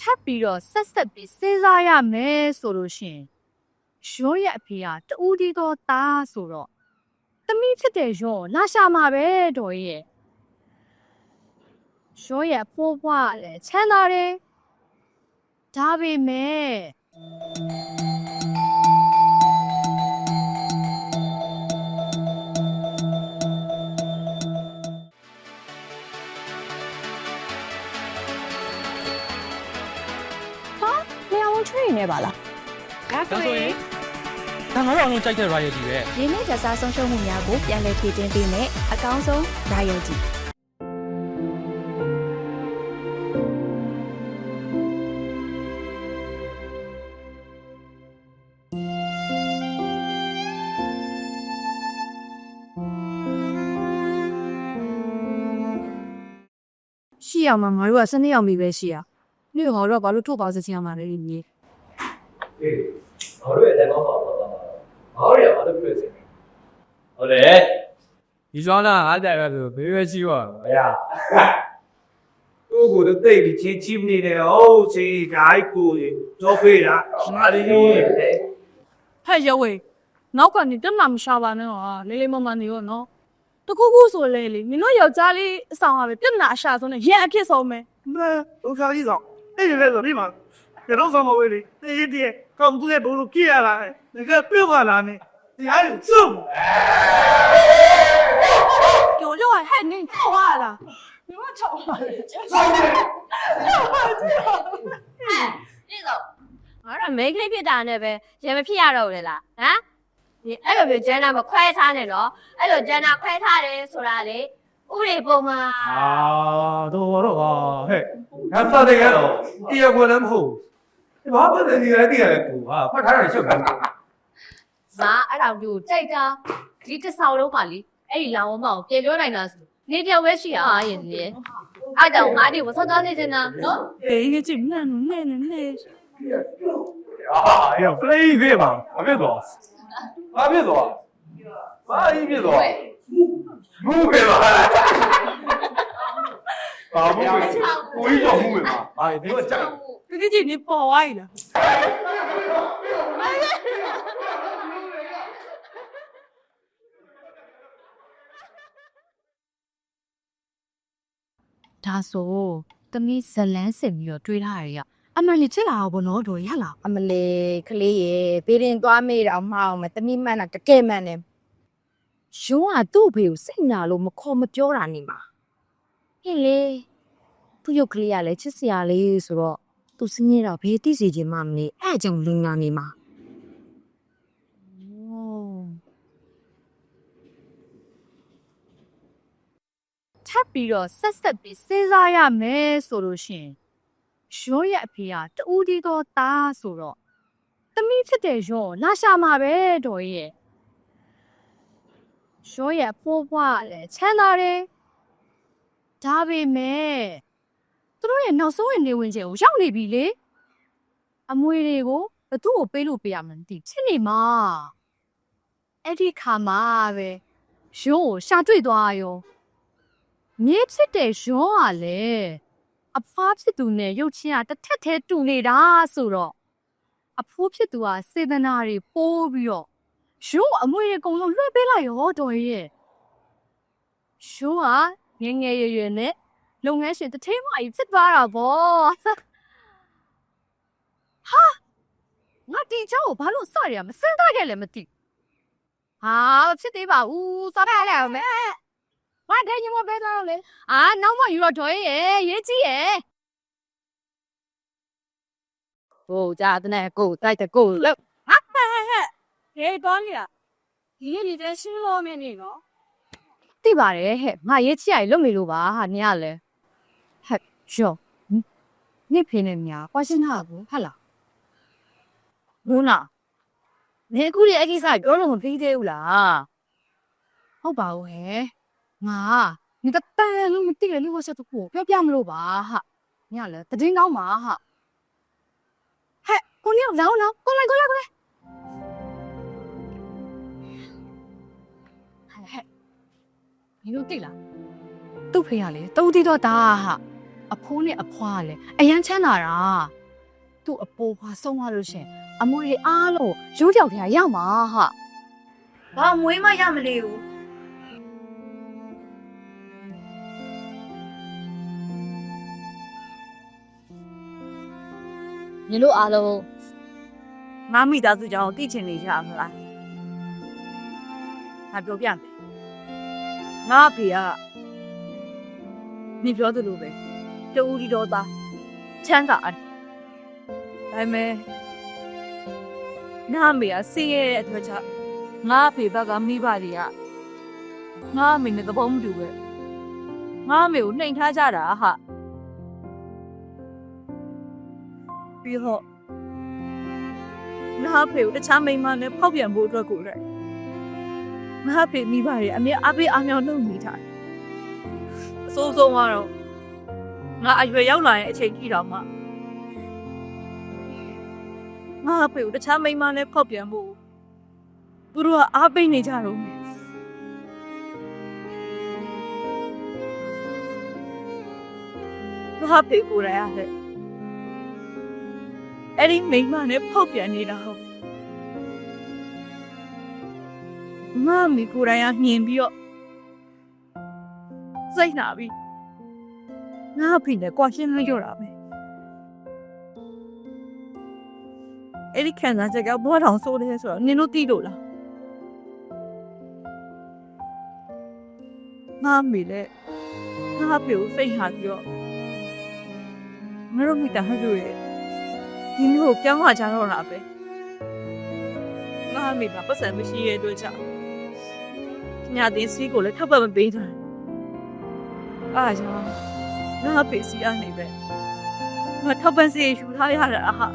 ထပ်ပြီးတော့ဆက်ဆက်ပြီးစဉ်းစားရမယ်ဆိုလို့ရှရင်ရောရဲ့အဖေကတူးတီတော့သားဆိုတော့သမီးဖြစ်တဲ့ရောလာရှာမှာပဲတော်ကြီးရဲ့ရောရဲ့အဖိုးဘွားကလည်းချမ်းသာတယ်ဒါပေမဲ့ င်းထွေးနေပါလားဒါဒါဆိုဆိုရရင်င်ဒါငါတို့အောင်လုံးကြိုက်တဲ့ royalty ပဲရင်းနှီးကြစားဆုံးရှုံးမှုများကိုပြန်လည်ဖြည့်တင်းပေးမယ်အကောင်းဆုံး royalty ရှိရမှာငါတို့ကစနေရောက်ပြီပဲရှိရနေ့ငါတို့ကဘာလို့ထုတ်ပါစချင်ရမှာလဲဒီကြီး အေးဘာလို့ရတဲ့ကောင်းပါတော့ပါဘာလို့ရဘာလို့ပြည့်စင်ဟုတ်တယ်ဒီကြောင်းလားအားကြရဆိုဘေးပဲရှိပါဘုရားကိုကိုတို့တိတ်ပြီးချင်းချင်းနေတယ်ဟုတ်စီဂိုက်ကိုတော့ဖေးတာမာရီဟဲ့ရဝေးနောက်ကနေတက်လာမရှာပါနဲ့ဟောလေးလေးမမနေရောနော်တခုခုဆိုလဲလေမင်းတို့ယောက်ျားလေးအဆောင်ဟာပဲပြဿနာအရှာဆုံးနဲ့ရန်အဖြစ်ဆုံးပဲမဟုတ်ခါကြီးဆောင်အဲ့ဒီလည်းဆိုဒီမှာ 别到什么位里，那一天刚不在不如给下来，那个别管了呢，你还有这么？ ကျော်ကျော်ဟဲ့နင်ထောက်ရလားနင်ကထောက်ပါလေ ပြည့်စုံငါတို့မိန်းကလေးဖြစ်တာနဲ့ပဲရေမဖြစ်ရတော့ဘူးလေလားဟမ်ဒီအဲ့လိုမျိုးကျန်တာမခွဲထားနဲ့တော့အဲ့လိုကျန်တာခွဲထားတယ်ဆိုတာလေဥရိပုံမှာ အာတော့တော့ဟဲ့ငါပတ်တယ်ကတော့တရားကွယ်လည်းမဟုတ် ဘူးဘာပတ်တယ်ဒီလည်းတရားလည်းကိုဟာဖတ်ထားတယ်ရှုပ်တာမအဲ့ဒါမျိုးကြိုက်တာဒီတစ်ဆောင်လုံးပါလေအဲ့ဒီလောင်ဝမောင်ပြေပြောနိုင်တာဆိုနေပြောက်ပဲရှိအောင်ရင်လေအဲ့တော့ငါဒီဝဆောသားနေချင်တာနော်အေးကကြည့်နန်နဲနဲနဲအာရော play ပြေးပါမပြတ်တော့ဘာပြတ်တော့ဘာကြီးပြတ်တော့မူးပဲပါဘာမူးပဲကိုကြီးတော့မူးပဲပါအာဒီက ကြောက်တကယ်ကြီးနင်ပေါ်သွားပြီလားဒါဆိုတမီးဇလန်းစင်ပြီးတော့တွေးထားရရအမှန်လေးချစ်လာအောင်ဘနော်တို့ရလားအမလေးကလေးရေဘေးရင်သွားမေးတော့မှားအောင်မတမိမှန်တာတကယ်မှန်တယ်ရုံးကသူ့အဖေကိုစိတ်နာလို့မခေါ်မပြောတာနေမှာဟင်းလေသူ့ရုပ်ကလေးကလည်းချစ်စရာလေးဆိုတော့ သူစင်းရတော့ဘေးတိစီခြင်းမှမနေအဲ့အကြောင့်လုံငါနေမှာထပ်ပြီးတော့ဆက်ဆက်ပြီးစဉ်းစားရမယ်ဆိုလို့ရှရင်ရုံးရဲ့အဖေကတူးတီတော့သားဆိုတော့သမီးဖြစ်တဲ့ရုံးကိုလာရှာမှာပဲတော်ကြီးရဲ့ရောရဲ့အဖိုးဘွားကလည်းချမ်းသာတယ်ဒါပေမဲ့သူ တို့ရဲ့နောက်ဆုံးရဲ့နေဝင်ခြင်းကိုရောက်နေပြီလေအမွေတွေကိုဘသူ့ကိုပေးလို့ပေးရမှန်းမသိချစ်နေမှာအဲ့ဒီခါမှာပဲရုံးကိုရှာတွေ့သွားရောမြေဖြစ်တဲ့ရုံးကလည်းအဖွားဖြစ်သူနဲ့ရုပ်ချင်းကတစ်ထက်တည်းတူနေတာဆိုတော့အဖိုးဖြစ်သူကစေတနာတွေပိုးပြီးတော့ရှိုးအမွေအကုန်လုံးလွှဲပေးလိုက်ရောတော်ရဲ့ရှိုးကငယ်ငယ်ရွယ်ရွယ်နဲ့ လုပ်ငန်းရှင်တစ်ထင်းမကြီးဖြစ်သွားတာဗောဟာငါတီချောကိုဘာလို့စရမစမ်းသားခဲ့လဲမသိဟာမဖြစ်သေးပါဘူးစားပါလိုက်အောင်မဲငါတဲ့ညမပဲတော့လေအာနောက်မှယူတော့တော်ရဲ့ရေးကြည့်ရဲ့ကိုကြတဲ့ကိုတိုက်တဲ့ကိုလို့ဟာဟဲ့ဟဲ့ဟဲ့ဟေးတော်ကြီးလားဒီနေ့ဒီတည်းရှင်းလို့မင်းနေနော်သိပါတယ်ဟဲ့ငါရေးချရလွတ်မိလို့ပါဟာနင်ကလည်းဟဲ့ ရောနိဖေးနေမြာကွာရှင်းတာကိုဟဟလားဘူးနာနေအခုဒီအကိစ္စပြောလို့မပြီးသေးဘူးလားဟုတ်ပါဘူးဟဲ့ငါနေတတန်လို့မသိတယ်လို့ဝဆက်တော့ပြောပြမလို့ပါဟာနင်ကလည်းတည်င်းကောင်းပါဟာဟဲ့ကိုနေလောင်းလောင်းကိုလိုက်ကိုလိုက်ကိုလိုက်ဟဲ့ဟဲ့မင်းတို့သိလားသူ့ဖေရလေတူတီတော့ဒါဟာ အဖိုးနဲ့အဖွားကလည်းအရန်ချမ်းသာတာသူ့အပိုးဖွားဆုံးသွားလို့ရှရင်အမွေတွေအားလုံးရိုးကြောက်ထဲရမှာဟာဘာမွေးမရမလေးဘူးညီတို့အားလုံးငါမိသားစုကြောင့်သိချင်နေကြမလားငါပြောပြမယ်ငါအဖေကနေပြောသလိုပဲ တူဒီတော့သားချမ်းသာတယ်ဒါပေမဲ့နာမေကဆင်းရဲတဲ့အတွက်ကြောင့်ငါအဖေဘက်ကမိဘတွေကငါအမေနဲ့သဘောမတူပဲငါအမေကိုနှိမ်ထားကြတာဟာပြီးတော့ငါဖေကိုတခြားမိန်းမနဲ့ဖောက်ပြန်ဖို့အတွက်ကိုလည်းငါဖေမိပါတယ်အမေအဖေအမြောင်လုပ်နေထားတယ်အစိုးဆုံးကတော့ ငါအရွယ်ရောက်လာတဲ့အချိန်ကြီးတော့မှငါဖေကိုတခြားမိန်းမနဲ့ဖောက်ပြန်ဖို့သူတို့ကအားပေးနေကြတော့မယ်ငါဖေကိုရရတယ်အဲ့ဒီမိန်းမနဲ့ဖောက်ပြန်နေတာဟုတ်မမီကိုယ်တိုင်ကညင်ပြီးတော့စိတ်နာပြီး ငါအဖေနဲ့ကြွားရှင်းလို့ရတာပဲအဲ့ဒီခံစားချက်ကဘွားတော်ဆိုးတယ်ဆိုတော့နင်တို့သိလို့လားငါအမေလည်းငါအဖေကိုစိတ်ဟာပြီးတော့ငါတို့မိသားစုရဲ့ဒီမျိုးကိုပြောင်းလာကြတော့တာပဲငါအမေကပတ်စံမရှိရဲ့အတွက်ကြောင့်ညတင်စီးကိုလည်းထပ်ပတ်မပေးတာအားကြောင့် ငါအဖေစီအနေပဲငါထပ်ပတ်စီယူထားရတာဟာ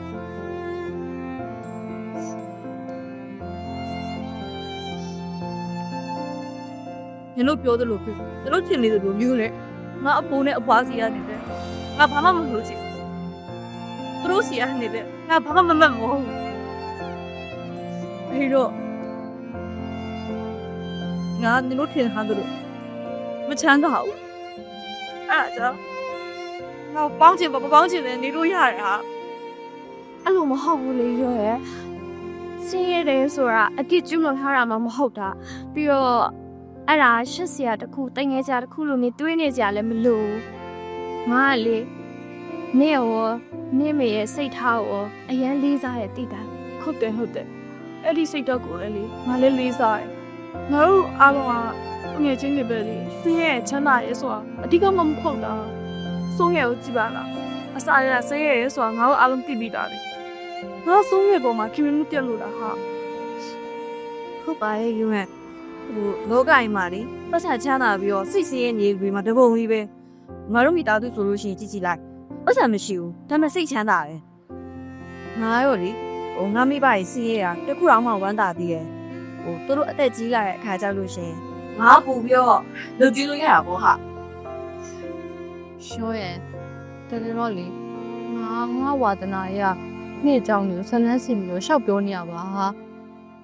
ညတို့ပြောသလိုဖြစ်တို့ထင်နေသလိုမျိုးလေငါအဖိုးနဲ့အဖွားစီရနေတယ်ငါဘာမှမလုပ်ချင်သူတို့စီကနေပဲငါဘာမှမမှတ်မဟုတ်ဘူးပြီးတော့ငါနင်တို့ထင်ထားသလိုမချမ်းသာဘူးအဲ့ဒါကြောင့် ငါပေါင်းချင်ပါမပေါင်းချင်လည်းနေလို့ရတယ်ဟာအဲ့လိုမဟုတ်ဘူးလေရောရဲ့စင်းရဲတယ်ဆိုတာအတိကျလွန်ထားတာမှမဟုတ်တာပြီးတော့အဲ့ဒါရှက်စရာတစ်ခုတိုင်ငယ်စရာတစ်ခုလိုမျိုးတွေးနေစရာလည်းမလိုဘူးငါကလေနေရောနေမေရဲ့စိတ်ထားကိုအရန်လေးစားရဲ့တိတာဟုတ်တယ်ဟုတ်တယ်အဲ့ဒီစိတ်တော့ကိုလည်းလေငါလည်းလေးစားတယ်ငါတို့အားလုံးကငွေချင်းတွေပဲလေစင်းရဲချမ်းသာရဲဆိုတာအဓိကမမဟုတ်တာ ဆုံးရဲကိုကြည့်ပါလားအစားရဆင်းရဲရဲဆိုတာငါတို့အားလုံးသိပြီးသားလေငါဆုံးရဲပေါ်မှာခင်မမှုပြတ်လို့လားဟာဟုတ်ပါရဲ့ယူမဲ့ဟိုလောကကြီးမှာလေပတ်စံချမ်းသာပြီးတော့စိတ်ဆင်းရဲနေပြီမှာတပုံကြီးပဲငါတို့မိသားစုဆိုလို့ရှိရင်ကြည့်ကြည့်လိုက်ပတ်စံမရှိဘူးဒါပေမဲ့စိတ်ချမ်းသာတယ်ငါရောလေဟိုငါမိဘကြီးဆင်းရဲတာတခုတော့မှဝမ်းသာသေးရဲ့ဟိုသူတို့အသက်ကြီးလာတဲ့အခါကျလို့ရှိရင်ငါပူပြီးတော့လုပ်ကြည့်လို့ရတာပေါ့ဟာ ရှောရဲ့တကယ်တော့လေငါငါဝါဒနာရနေ့အကြောင်းကိုဆလန်းစီပြီးတော့ရှောက်ပြောနေရပါဟာ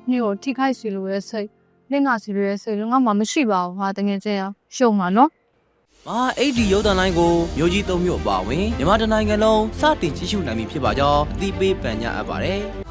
နေ့ကိုထိခိုက်စီလိုရဲ့စိတ်လင့်ငါစီလိုရဲ့စိတ်လုံးငါမှမရှိပါဘူးဟာတကယ်ချင်းအောင်ရှုံပါနော်။မာအိတ်ဒီရုပ်သံလိုင်းကိုမျိုးကြီးသုံးမျိုးအပါအဝင်မြန်မာတိုင်းနိုင်ငံလုံးစတင်ကြည့်ရှုနိုင်ပြီဖြစ်ပါကြောင်းအသိပေးပန်ကြားအပ်ပါတယ်။